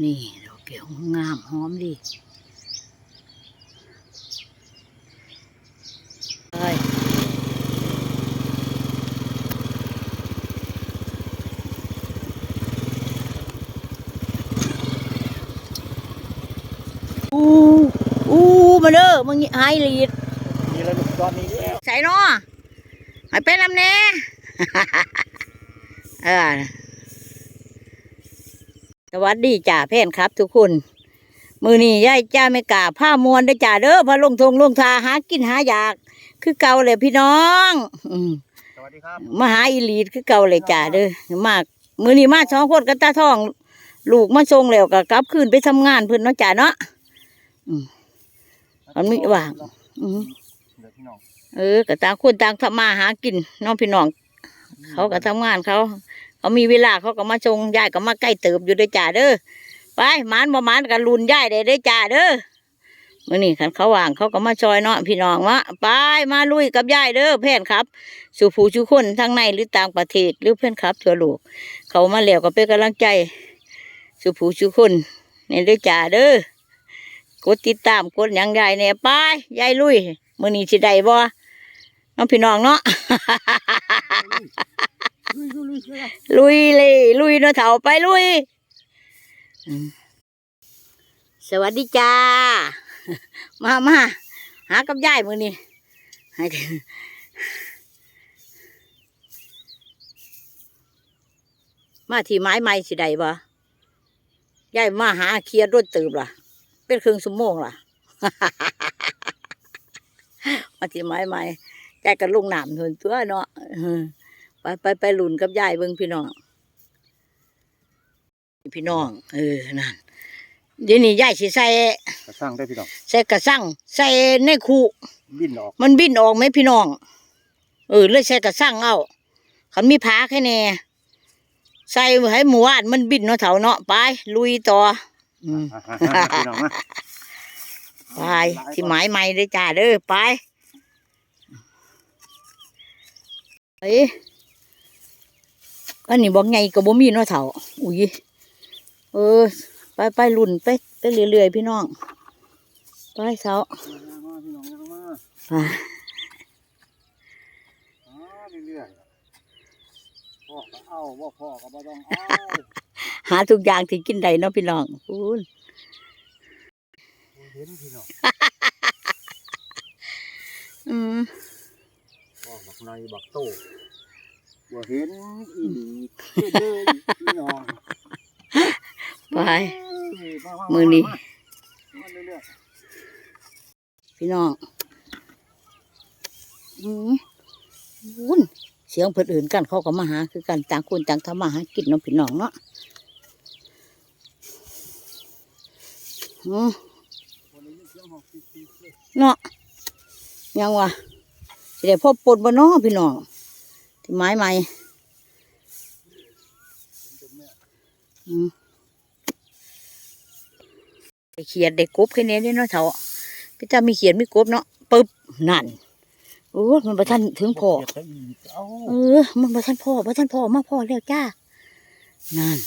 นี่ดอกเกี่ยวงามหอมดีเอ้ยอู้อู้มาเด้อมึงหายลีดนี่แล้วลูกตอนนี้แล้วใส่เนาะให้เป็นลำเน่ เออ สวัสดีจ่าเพื่อนครับ ทุกคน มือนี้ยายจ้าไม่กล้าผ้ามวนได้อจ่าเด้อพาลงทงลงทาหากินหาอยาก คือเก่าเลยพี่น้องอืมสวัสดีครับมาหาอีหลีดคือเก่าเลยจ่าเด้อมาก มือนี้มาสองคนกับตาทอง ลูกมาส่งแล้วก็กลับคืนไปทำงานเพื่อนเนาะจ่าเนาะมันมีว่างอืมเดี๋ยวพี่น้องเออก็ต่างคนต่างทำมาหากินน้องพี่น้องเขาก็ทำงานเขา เขามีเวลาเขาก็มาชงยายก็มาใกล้เติบอยู่ด้อจ่าเด้อไปมานบ่มานกันลุนยายได้ด้อจ่าเด้อมื่อนี้คันเขาว่างเขาก็มาซอยเนาะพี่น้องวะไปมาลุยกับยายเด้อเพื่อนครับสู่ผู้ชุคนทั้งในหรือต่างประเทศหรือเพื่อนครับทั่วโลกเขามาแล้วก็เป็นกำลังใจสู่ผู้ชุคนในด้อจ่าเด้อกดติดตามกดยังยายเนี่ยไปยายลุยมื่อนี้สิได้บ่น้องพี่น้องเนาะ ลุยลุยลุยลุยเลยลุยเนาะเถาไปลุยอืมสวัสดีจ้า มามาหากับยายมือนี่ให้เถอะมาที่ไม้ไม้สิใดบ่ยายมาหาเคลียร์รถตืบล่ะ เป็นครึ่งชั่วโมงล่ะ มาที่ไม้ไม้ยายก็ลงน้ำทนตัวเนาะเออ ไปไปไปหลุนกับยายเบิ่งพี่น้อง พี่น้อง เออ นั่นเดี๋ยวนี้ยายสิใส่กระสร้างได้พี่น้อง ใส่กระสังใส่ในคูบินออก มันบินออกไหมพี่น้อง เออเลยใส่กระสังเอาคันมีผาแค่แน่ใส่ให้หมูว่านมันบินเนาะเถาเนาะไป ลุยต่ออืมอ่าๆๆพี่น้องมาไปที่หมายใหม่เลยจ้าเด้อไปเอ้ย อันนี้บอกไงก็บ่มีเนาะเถาอุ้ยเออ ไปไปลุ่นไปไปเรื่อยๆพี่น้องไปเถามาพี่น้องมาไปอ่าเรื่อยๆพ่อก็เอาว่าพ่อก็บ่ต้องเอาหาทุกอย่างที่กินได้เนาะพี่น้องคุณเห็นพี่น้องอืมพ่อบักในบักโต บ่เห็นอีหลีเด้อพี่น้องไปาามื้อนี้มาเรื่อยพี่น้องอืมวุ้นเสียงเพื่นอื่นกันเขาก็มาหา คือกันต่างคนต่างทำมาหากินเนาะพี่น้องเนาะอืมๆวันนี้เสียงหอกปิ๊กๆเลยเนาะยังวะสิได้พบปนบ่เนาะพี่น้องที่ ไม้ใหม่เป็นแม่อืมไปเขียดได้กบแค่นี้เด้เนาะเถาพี่ตามีเขียดมีกบเนาะปึ๊บนั่นโอ้ยมันประทันถึงพอเก็บได้อีกเอาเออมันบ่ทันพ่อบ่ทันพ่อมาพ่อแล้วจ้านั่น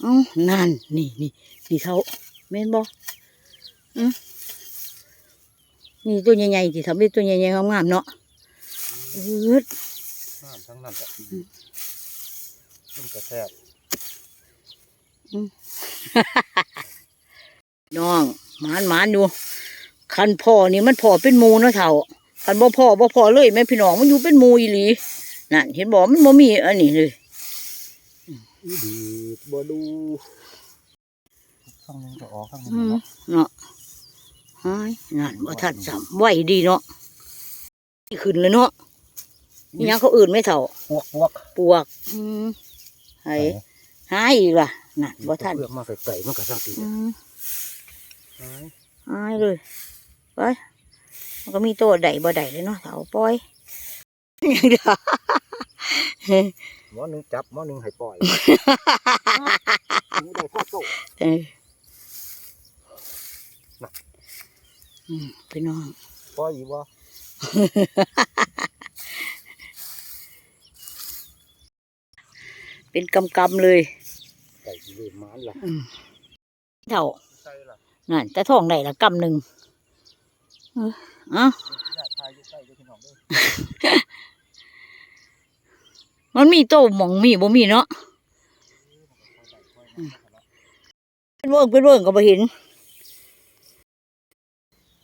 เอ้านั่นนี่นี่นี่เขาแม่นบ่อืมนี่ตัวใหญ่ๆที่ทำเป็นตัวใหญ่ๆงามๆเนาะเออน้ำทั้งนั้นแหละมันกระแทกน้องหมานหมานอยู่คันพ่อนี่มันพ่อเป็นหมูเนาะเฒ่าคันบ่พ่อบ่พ่อเลยแม่พี่น้องมันอยู่เป็นหมูอีหลีนั่นเห็นบ่มันบ่มีอันนี้เลยอีดีบ่ดูข้างนึงจะออกข้างนึงอืมเนาะเนาะหายนั่นบ่ทันซ้ำไหวดีเนาะนี่ขึ้นเลยเนาะ นี่ยังเขาอื่นไหม่เท่าพวกพวกปวก อืมไห้หายอีกล่ะนั่นบ่ทันเพื่อมาไก่ๆมันก็สักทีอืมหายหายเลยไปมันก็มีตัวใดบ่ใดเลยเนาะเท่าปล่อยยังเด้อหมอหนึ่งจับหมอหนึ่งให้ปล่อยนี่ได้พ่อโตเอออืมพี่น้อง ปล่อยอีกบ่ เป็นกำกำๆเลยไก่ที่เล่มานล่ะอืมเท่าใส่ล่ะนั่นแต่ทองได้ละกำหนึ่งเออเอ้าญาติทายอยู่ใกล้เด้อพี่น้องเด้อมันมีโตหมองมีบ่มีเนาะเป็นเวิ้งเป็นเวิ้งก็บ่เห็น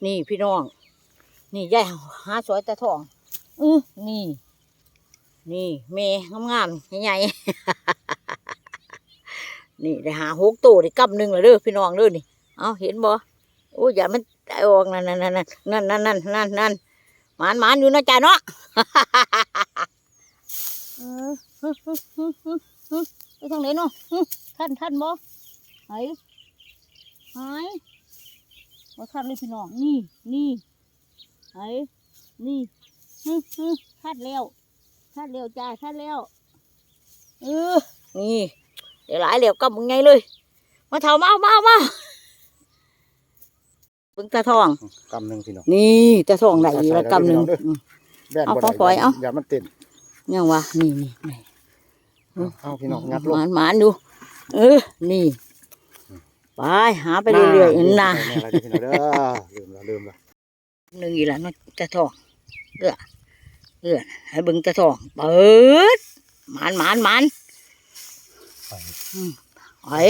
นี่พี่น้อง นี่ยายหาสวยแต่ทอง อือนี่ นี่เมงามๆใหญ่ๆนี่ได้หาหกโตได้กำหนึ่งแล้วเด้อพี่น้องเด้อนี่เอาเห็นบ่โอ้ยอย่ามันตายออกนั่นนั่นนั่นนั่นนั่นนั่นนั่นนั่นหมานหมานอยู่นะจ๊ะเนาะเออฮึฮึฮึฮึฮึไปทางไหนเนาะท่านท่านบ่ไหนหายบ่ท่านเลยพี่น้องนี่นี่ไหนนี่ฮึฮึท่านแล้ว ท่านแล้วจ้าท่านแล้วเออนี่เดี๋ยวหลายเหลวก็มึงไงเลย มาเถามาเอามาเอามาเบิ่งตาทอง กำหนึ่งพี่น้องนี่ตาทองได้อีกแล้วกำหนึ่งอืม แบ่นเอาบ่ของได้ปล่อยเอา อย่ามันเต้นยังวะนี่นี่นี่เอาพี่น้องงัดลหง มานหมานดูเออนี่ไปหาไปเรื่อยๆน่ะไปแม่อะไรเด้อพี่น้องเด้อลืมละลืมละหนึ่งอีหละเนาะตะทองเอื้อ เอื้อให้เบิ่งตะทองเปิดหมานหมานหมานไปไอ้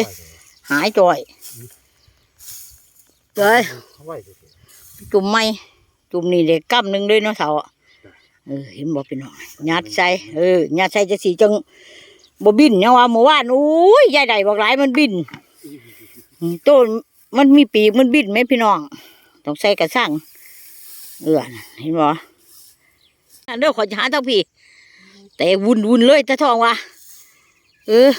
หายจ่อยเลยเอาไว้ดิจุ่มไม่จุ่มนี่เด็กกำหนึ่งด้วยเนาะเสาเออเห็นบอกเป็นหน่อยยัดใส่เออยัดใส่จะสีจังบ่บินเนี่ยว่าเมื่อวานอุ้ยยายใดบอกหลายมันบินอืมต้นมันมีปีกมันบินไหมพี่น้อง ต้องใส่กระสังเออน่ะเห็นบ่อัน เด้อขอหาเท่าพี่ แต่วุ่นวุ่นเลยตะทองวะเออ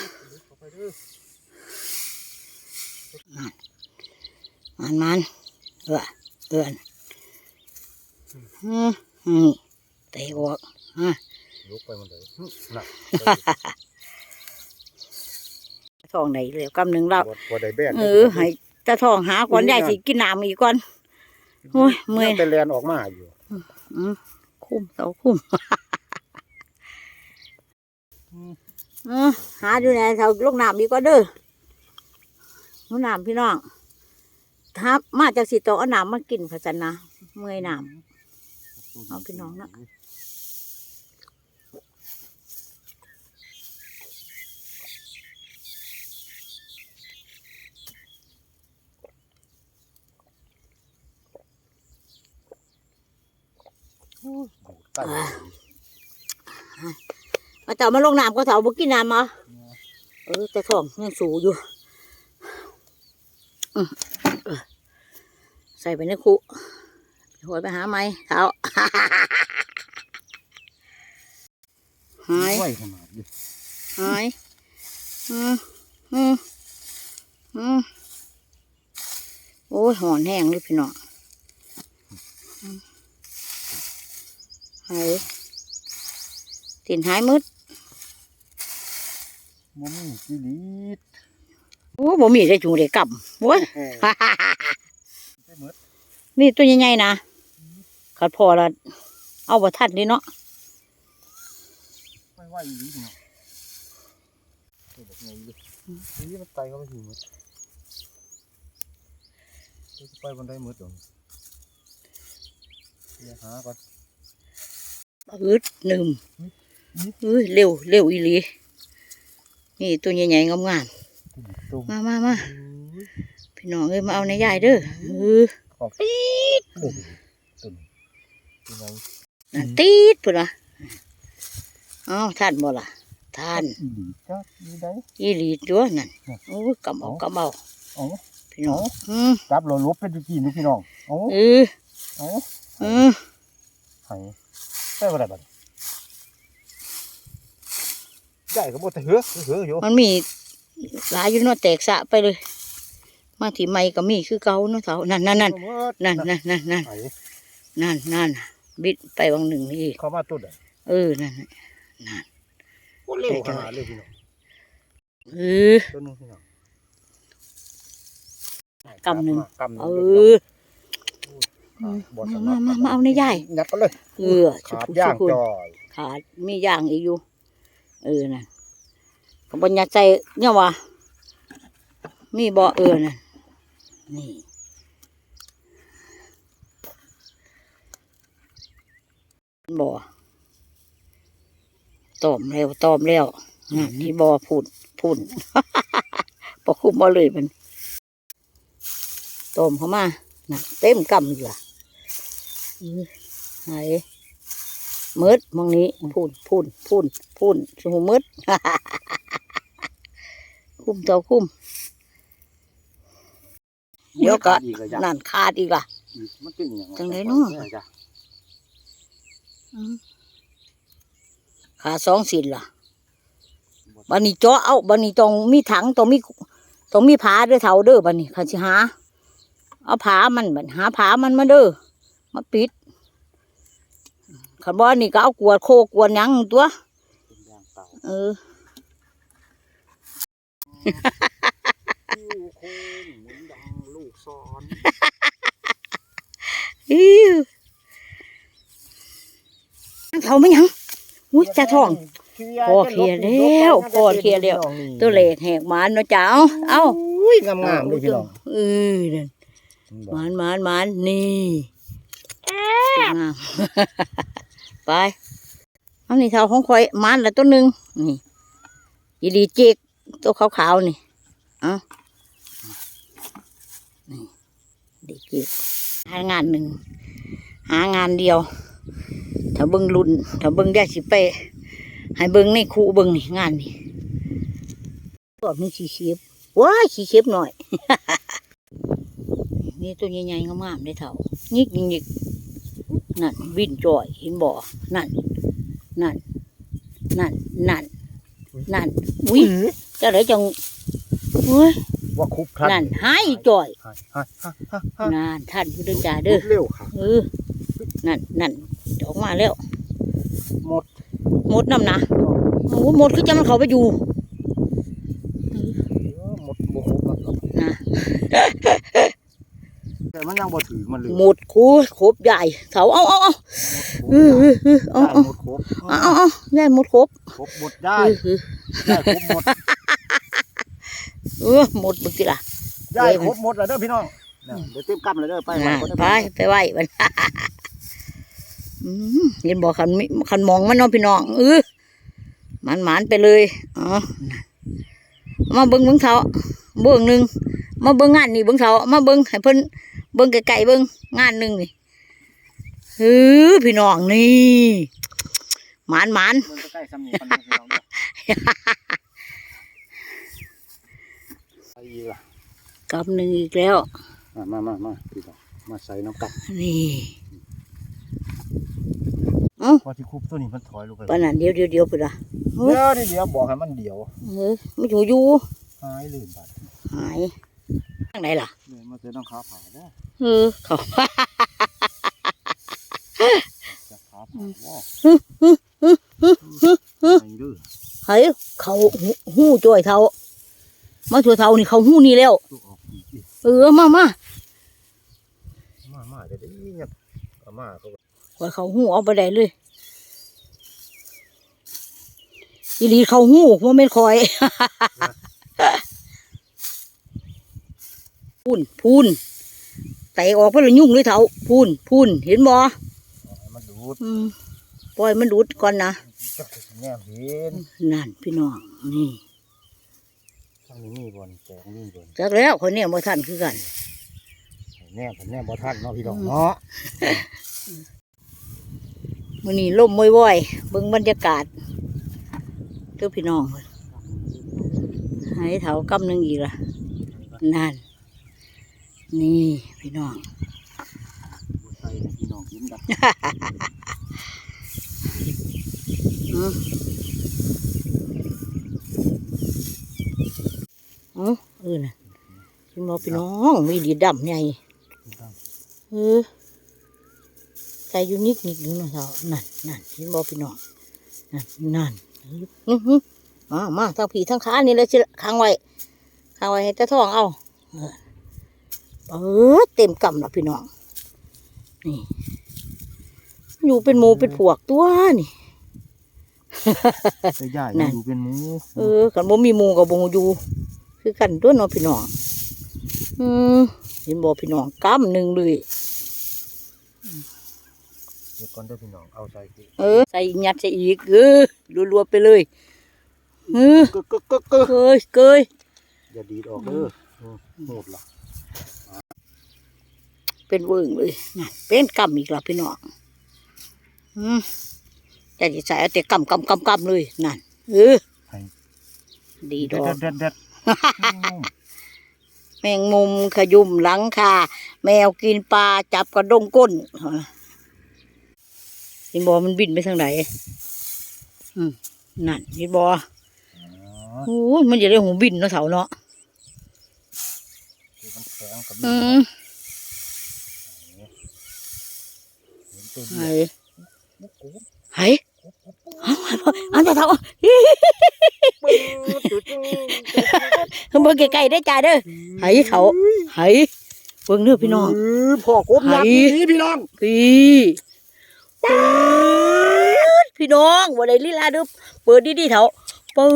มันมันเออเอือนอืมเตะออกลุกไปมันเลยน่ะตะทองไหนเหลวกำหนึ่งเราบ่บ่ได้แบนเออให้ตะทองหาก่อนยายสิกินน้ำอีกก่อนโอ้ยเมื่อยแต่แลนออกมาอยู่อืม คุ้มเสาคุ้มหาอยู่ไหนเสาลูกน้ำดีกว่าเด้อลูกน้ำพี่น้องถ้ามาจากสิโตเอาน้ำมากินพะจันนะเมื่อยน้ำเอาพี่น้องนะใต้มาเต่ามาลงน้ำก็เต่าบุกินน้ำมาเออแต่ท้องยังสูอยู่อืมเออใส่ไปในคุหัวไปหาไหมเท้าหายไว้ขนาดนี้หายอืมอืมอืมโอ้ยหอนแห้งเลยพี่น้องอืม หายตินหายมืดมันมีกี่ลิตรโอ้บ่มีได้จูงได้กำโว้ยได้หมดมีตัวใหญ่ๆนะขัดพอละเอาบ่ทันดิเนาะไม่ไหวอีหลีพี่น้องตัวแบบไงอยู่นี่มันไตเข้าไปถึงหมดเดี๋ยวจะไปบนไดหมดเดี๋ยวเดี๋ยวหาก่อน อืดหนึ่มเอ้ยเร็วเร็วอีหลีนี่ตัวใหญ่ๆงามตุ่มๆมามามาพี่น้องเอ้ยมาเอาในยายเด้อเออออกปี๊ดตุ่มตุ่มเป็นไงนั่นตีดพุ่นนะเอ้าท่านบ่ล่ะท่านอีหลีจ้ามีได้อีหลีตัวนั่นน่ะโอ้ยกำเอากำเอาเอาพี่น้องอืมจับเราลบเป็นกี่นี่พี่น้องเอาเออเอาเออให้ ได้บ่ได้บัดได้ก็บ่แต่เหือเหืออยู่มันมีหลายอยู่เนาะแตกสะไปเลย มาที่ไม่ก็มีคือเก่าเนาะเสานั่นนั่นนั่นนั่นนั่นนั่นนั่นไอ้นั่นนั่นบิดไปวังหนึ่งนี่อีกเข้ามาตุ้ดอะเออนั่นน่ะนั่นโคตรเร็วขนาดเลยพี่น้องเออตัวนึงพี่น้องกำหนึ่งกำหนึ่งเออ บ่มาสมาบมามาเอาในยายยัดกันเลยเออขาดชุบย่างชุบจอยขาดมีย่างอีกอยู่ เออนั่นก็บรรยากใจเนี่ยว่ามีบ่เออน่ะนี่บ่ตอมแล้วตอมแล้วนั่นนี่บ่พูดพูดบ่คุมบ่เลยมันตอมเข้ามาน่ะเต็มกำอยู่ล่ะอื้อ ไหนมืดมองนี้พูนพูนพูนพูนสมมืดคุ้มเจ้าคุ้มเดี๋ยวก็อีกแล้วจ้ะนั่นขาดอีกอะมันเป็นอย่างจังไดเนาะจ้ะขาสองสินล่ะบันนี้เจาะเอาบันนี้ต้องมีถังต้องมีต้องมีผาเด้อเท่าเด้อบันนี้ข้าสิหา เอาผามันบันหาผามันมาเด้อ มาปิดขันบอนี่ก็เอากวดโคกวดหยังตัวเป็นอย่างเก่าเออคิ้วโค้งหมุนดังลูกซ้อนอิ้วเขาไม่ยังอุ้ยจะท้องพ่อเคลียร์แล้วพ่อเคลียร์แล้วตัวเล็กแหกหมานเนาะจ้าเอาเอาอุ้ยงามๆเลยพี่น้องเออนั่นหมานหมานหมานนี่ ตัวงามไปอันนี้เท่าของข่อยมานละตัวหนึ่งนี่ยีดีเจกตัวขาวๆนี่เอานี่ดีเจกหางานหนึ่งหางานเดียวถ้าเบิ้งรุ่นถ้าเบิ้งได้สิไปให้เบิ้งในคูเบิ้งนี่งานนี่กอดมันขี้เข็บว้ายขี้เข็บหน่อย นี่ตัวใหญ่ๆงามๆได้เท่ายิกยิกยิก นั่นวินจ่อยเห็นบ่นั่น นั่น นั่น นั่น นั่น อุ้ยจะไหนจังเฮ้ยว่าคุบทันนั่นหายจ่อยฮะฮะฮะฮะฮะนั่นท่านผู้เดินจ่าเด้อเร็วค่ะเออนั่นนั่นออกมาแล้ว หมด หมดน้ำนะโอ้หมดคือจะมันเขาไปอยู่ หมดบ่ครบแล้วครับ นะ แต่มันยังบ่ถือมันเลยหมดคูครบใหญ่เสาเอาเอาเอาเออเออเออเอาได้เอาหมดครบเอาเอาเอาได้หมดครบครบหมดได้เออเออได้ครบหมดเออหมดบึกทีละได้ครบหมดแล้วเด้อพี่น้องน่ะเดี๋ยวเต็มกำเลยเด้อไปนะก่อนเด้อไปไปไหวมันอืมเห็นบอกคันมิคันมองมันเน้องพี่น้องเออหมันหมันไปเลยอ๋อมาเบิ้งเบิ้งเท้าเบิ้งหนึ่งมาเบิ้งงานนี่เบิ้งเท้ามาเบิ้งให้เพิ่นเบิ้งไกลๆเบิ้งงานหนึ่งนี่เออพี่น้องนี่หมันหมันมันก็ใกล้ซ้ำนี่คนนึงพี่น้องเด้อไปอีกล่ะกำหนึ่งอีกแล้ว มามามามาพี่น้องมาใส่น้ำกับนี่พอที่คุบตัวนี้มันถอยลงไปปานนั้นเดียวเดียวเดียวไปละเดี๋ยวเดี๋ยวบอกให้มันเดี๋ยวเออไม่อยู่อยู่หายลื่นไปหาย ทางไหนล่ะเนี่ยมันจะต้องขาผ่าบ่เออเขาจะขาผ่าบ่ไอ้ดื้อเฮ้ยเขาหูหูจ่อยเท่ามาชัวเท่านี่เขาหูนี่แล้วตัวออกอีกอีกเออมามามามาเดี๋ยวได้เงียบเอามาเขาก็คอยเขาหูเอาไปได้เลยอีหลีเขาหูว่าไม่นคอย พูนพูนแตกออกไปเลยยุ่งเลยเท่าพูนพูนเห็นบ่เอาให้มันดูดอืมปล่อยมันดูดก่อนนะจักสิแง่เห็นนั่นพี่น้องนี่ทางนี้มีบ่นี่แจกมีบ่นี่จากแล้วคนเนี้บ่ทันคือกันแน่ผมแน่บ่ทันเนาะพี่น้องเนาะมื้อนี้ลมว่อยๆเบิ่งบรรยากาศเด้อพี่น้องเพิ่นให้เถากำหนึงอีกล่ะนั่น นี่พี่น้องบ่ใส่ให้พี่น้องกินกันอืออ๋อเออน่ะพี่น้องพี่น้องมีดีดำใหญ่เออใจอยู่นิกนิกอยู่เนาะเถานั่นนั่นพี่บอกพี่น้องนั่นนั่นอื้อหือมามาทั้งผีทั้งขานี่เลยสิค้างไว้ค้างไว้ให้ตาท้องเอา เออเออเต็มกำแล้วพี่น้อง นี่ อยู่เป็นหมูเป็นพวกตัวนี่ไปย่ายนั่นอยู่เป็นหมู เออขันบ่มีหมูกับบ่อยู่ คือกันตัวเน้องพี่น้อง อืมเห็นบ่พี่น้องกำหนึ่งเลยเดี๋ยวก่อนเด้อพี่น้อง เอาใส่ที่เออ ใส่ยัดใส่อีกเออรัวๆไปเลยเออกึกกึกกึกกึกเกยเกยอย่าดีดออกเด้ออืมโหดล่ะ เป็นเวิงเลยน่ะเป็นกำอีกแล้วพี่น้องอืมแต่จะใส่เอาแต่กำกำกำกำเลยนั่นเออให้ดีดเด็ดอก เด็ดเด็ดแมงมุมขยุมหลังคาแมวกินปลาจับกระดงก้นเห็นบอมันบินไปทางไหนอืมนั่นเห็นบออ๋อโอ้ยมันจะได้หูบินเนาะเสาเนาะคือมันแข็งกับอืนี่ม ห็นตัวไหเดียวไหเอาเอาแต่เท่าเบิ่งไกลๆได้อจ้าเด้อไหเถาไหเบิ่งเด้อพี่น้องพ่อกบยักษ์ไหนี่พี่น้องพี่ปืดพี่น้องบ่ได้ลีลาเด้อเปิดดีๆเถาปื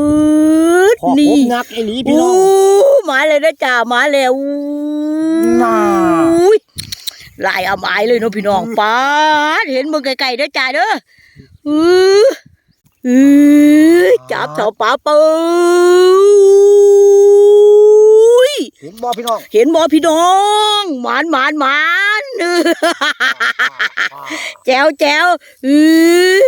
ดพ่อกนี่บยักษ์ไอ้หลีพี่น้องอู้มาเลยนะจ้ามาแล้วอู้น่าอุ้ย ลายเอาไม้เลยเนาะพี่น้องป้าดเห็นมือไกลๆเด้อจ้าเด้ออืออือจับเสาป้าเปิ้ยเห็นบ่พี่น้อง เห็นบ่พี่น้องหมานหมานหมานเออแจวแจวอือ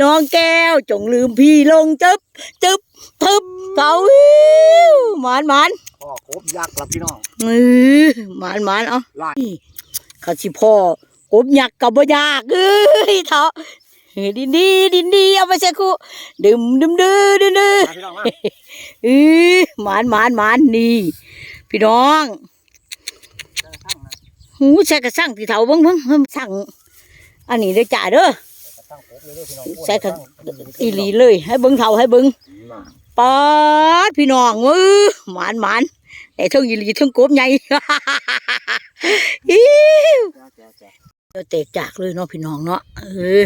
น้องแก้วจงลืมพี่ลงจึบจึบทึบเต่าอิ้วหมานหมานพ่อกบยักษ์ละพี่น้องเออหมานหมานเอาลาย เขาสิพ่อกบยักษ์กับบ่ยากเอ้ยเถาะเฮ้ยดินดีดินดีเอาไปใส่คู่ดื่มดื่มดื้อดื้อดื้อมาพี่น้องมาเออหมานหมานหมานนี่พี่น้องหูใส่กระสั่งที่เถาเบิ่งเบิ่งเบิ่งสั่งอันนี้เด้อจ่าเด้อตั้งกบเลยเด้อพี่น้องใส่กระอีหลีเลย ให้เบิ่งเถาให้เบิ่งน่าปาดพี่น้องเออหมานหมาน แต่เทั้งอีหลีเทั้งกบใหญ่อิ๊วจ้าจ้าจ้าก็แตกจากเลยเนาะพี่น้องเนาะเออ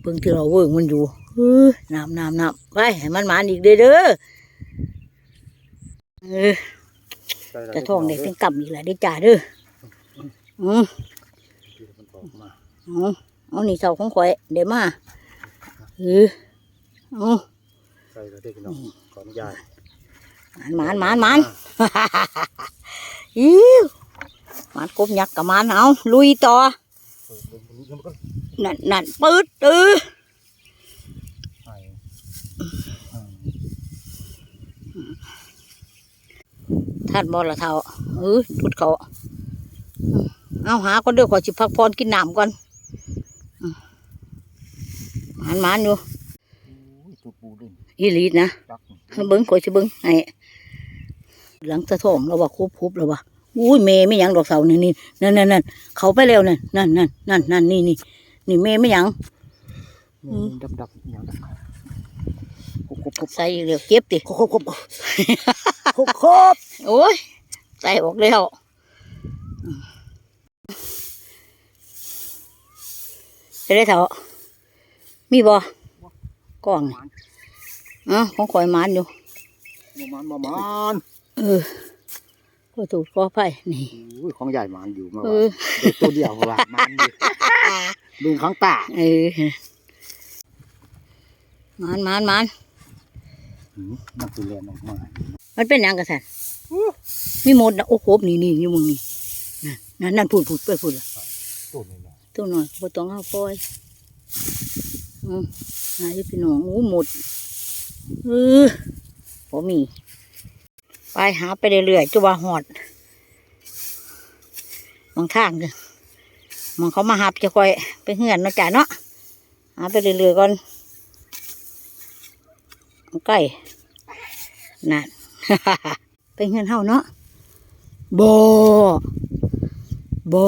เบิ่งที่เราเวิร์กมันอยู่เออน้ำน้ำน้ำไปให้มันหมานอีกเด้อเด้อเออใส่แล้วจะท้องเด็กเป็นกำอีกแล้วได้อจ่าเด้ออืมมันออกมาเอาเอานี่เสาของข่อยเดี๋ยวมาเออเอาใส่แล้วเด้อพี่น้องขออนุญาตหมานหมานหมานหมาน อิ๊วหมานกบยักษ์กับหมานเอาลุยต่อเปิดเบิ่งตรงนี้แล้วมันก็นั่นนั่นปืดเออใส่อืมท่านบอละเท่าเออทุดเขาอืมเอาหาก่อนเด้อขอสิพักพรกินน้ำก่อนอืมหมานหมานอยู่อุ้ยตัวปูเด่นอีหลีนะจักให้เบิ้งขอยสิเบิ้งให้ หลังสะท้อมแล้วว่าคุบคุบแล้วว่าอุ้ยเมย์ไม่หยังดอกเสานี่นี่นั่นนั่นนั่นเขาไปแล้วนั่นนั่นนั่นนั่นนั่นนี่นี่นี่เมย์ไม่หยังอืมดับดับๆอย่างดับครบครบครบใส่อีกเร็วเก็บดิครบครบครบครบครบโอ้ยใส่ออกแล้วอืมจะได้เถอะมีบ่กล้องนี่อ๋อของข่อยหมานอยู่ประมาณประมาณ เออก็ถูกก็ไปนี่อุ้ยของใหญ่มันอยู่มาเอว่าอเด็กตัวเดียวว่ามันอยู่ดูข้างตาเออหมานหมานหมานหืมมันคือเรียนออกมา มันเป็นหยังกระสันมีหมดนะโอ้โหนี่นี่อยู่มึงนี่นั่นนั่นนั่นพูดพูดไปพูดละตัวนี้นะตัวหน่อยบ่ต้องเอาปล่อยอืมหายพี่น้องอู้หมดเออบ่มี ไปหาไปเรื่อยๆจะว่าหอดบางทางเด้อมองเขามาหับจะคอยไปเหือนนะจ้ะเนาะหาไปเรื่อยๆก่อนใกล้นั่นไปเหือนเฮาเนาะบ่บ่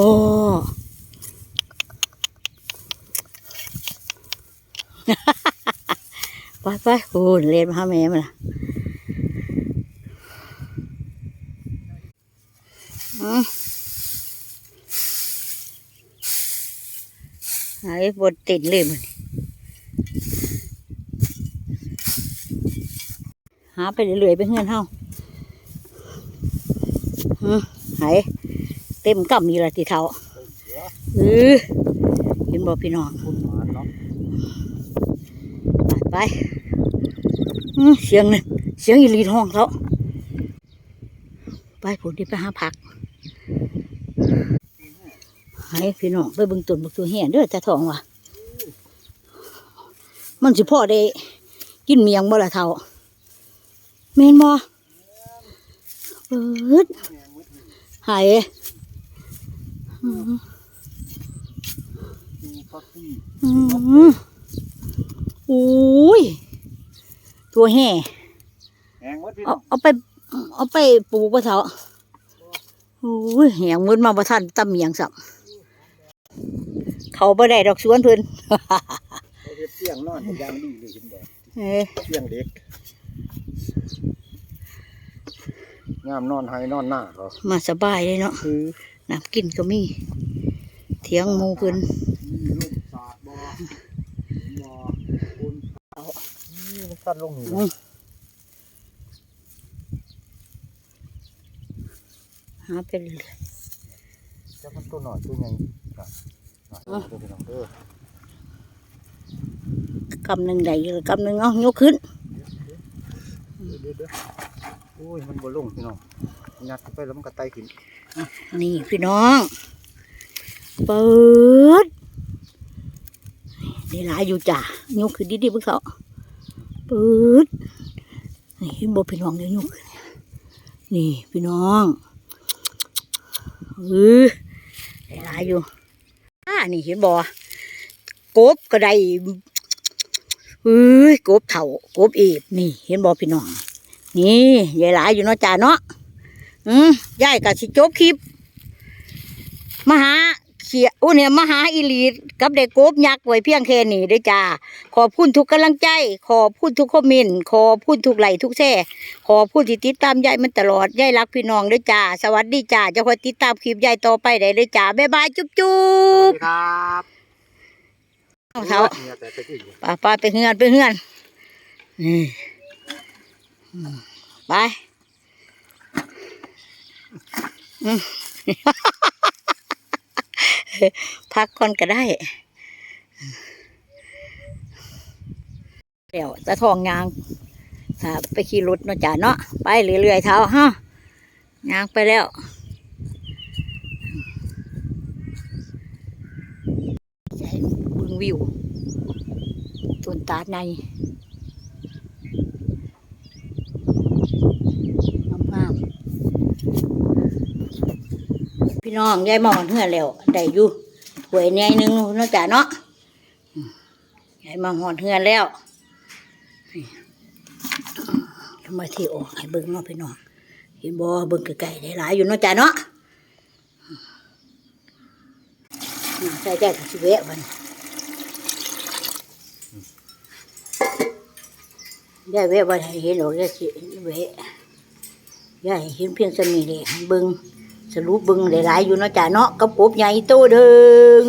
ไปไปโอ้เรียนมาหาแม่มาละอืม หายบนติดเลยมันหาไปเรื่อยๆไปเฮือนเฮาอืมไหเต็มกำมีละติเท่าเออเห็นบอกพี่น้องไปเสียงนี่เสียงอีลีท้องเขาไปผุดที่ไปหาผัก ให้พี่น้องไปเบิ่งต้นบักตัวเหียนเด้อแต่ท้องว่ะมันสิพ่อได้กินเมียงบ่ละเท่าแม่นบ่เปิดหายอืมมีฟักซี่อืมอุ้ยตัวแห่แหงหมดพี่เอาน้องเอาไป เอาไปปลูกปะเถอะโอ้ยแหงมืดมาประทันตำเมียงสับ เขาบ่ได้ดอกสวนเพิ่นเขาเฮ็ดเสียงนอนเป็นอย่างดีเลยเห็นบ่เอ้ยเสียงเด็กงามนอนให้นอนหน้าเขามาสบายเลยเนาะคือน้ำกินก็มี เถียงหมูเพิ่นมีลูกสาดบ่บ่คนเอานี่มันสั้นลงนี่อืมหาไปเรื่อยจะมันตัวหน่อยตัวใหญ่ กำหนึ่งได้อยู่กำหนึ่งเอายกขึ้นเดี๋ยวเดี๋ยวเดี๋ยวโอ้ยมันบ่ลงพี่น้องยัดไปแล้วมันก็ไตขึ้นนี่พี่น้อง เปิดได้หลายอยู่จ้ะยกขึ้นดีๆพวกเขาเปิดนี่บ่พี่น้องเดี๋ยวยกขึ้นนี่พี่น้องเออได้หลายอยู่ อ่านี่เห็นบ่กบก็ได้เอ้ยกบเถ่ากบอีบนี่ เห็นบ่พี่น้อง นี่ยายหลายอยู่เนาะจ้าเนาะอืมยายก็สิจบคลิปมาหา อุเนี่ยมาหาอีหลีดกับเด็กโกบยักษ์ไว้เพียงแค่นี้เด้อจ้าขอบคุณทุกกำลังใจ ขอบคุณทุกคอมเมนต์ขอบคุณทุกไลค์ทุกแช่ขอบคุณที่ติดตามยายมันตลอดยายรักพี่น้องเด้อจ้าสวัสดีจ้าจะคอยติดตามคลิปยายต่อไปได้เด้อจ้าบ๊ายบายจุ๊บจุ๊สวัสบดีครับเอาเท้าเนี่ยแต่ไปที่อยู่ป้าป้าไปเฮือนไปเฮือนนี่อืมไปอืม พักก่อนก็ได้เดี๋ยวตะทองยางไปขี่รถเนาะจ้ะเนาะไปเรื่อยๆเท้าฮะยางไปแล้วใช่บึงวิวต้นตาดในงามๆพี่ น้องยายมอนเฮือแล้วได้อยู่หวยแหน่หนึงนาะจ้ะเนาะยายมาหอนเฮือแล้วทำไมาที่ออกให้เบิ่งเนาะพี่น้องเห็นบ่เบิ่งไกลๆได้หลายอยู่นาะจ้ะเนาะใส่ใจกับสิเวะบันยายเวะบ่ได้เห็นหรอกยายสิเวะยายเห็นเพียงสมีเลยเบิ่ง สรุปบึงหลายๆอยู่เนาะจ้าเนาะกระปุบใหญ่โตเดิง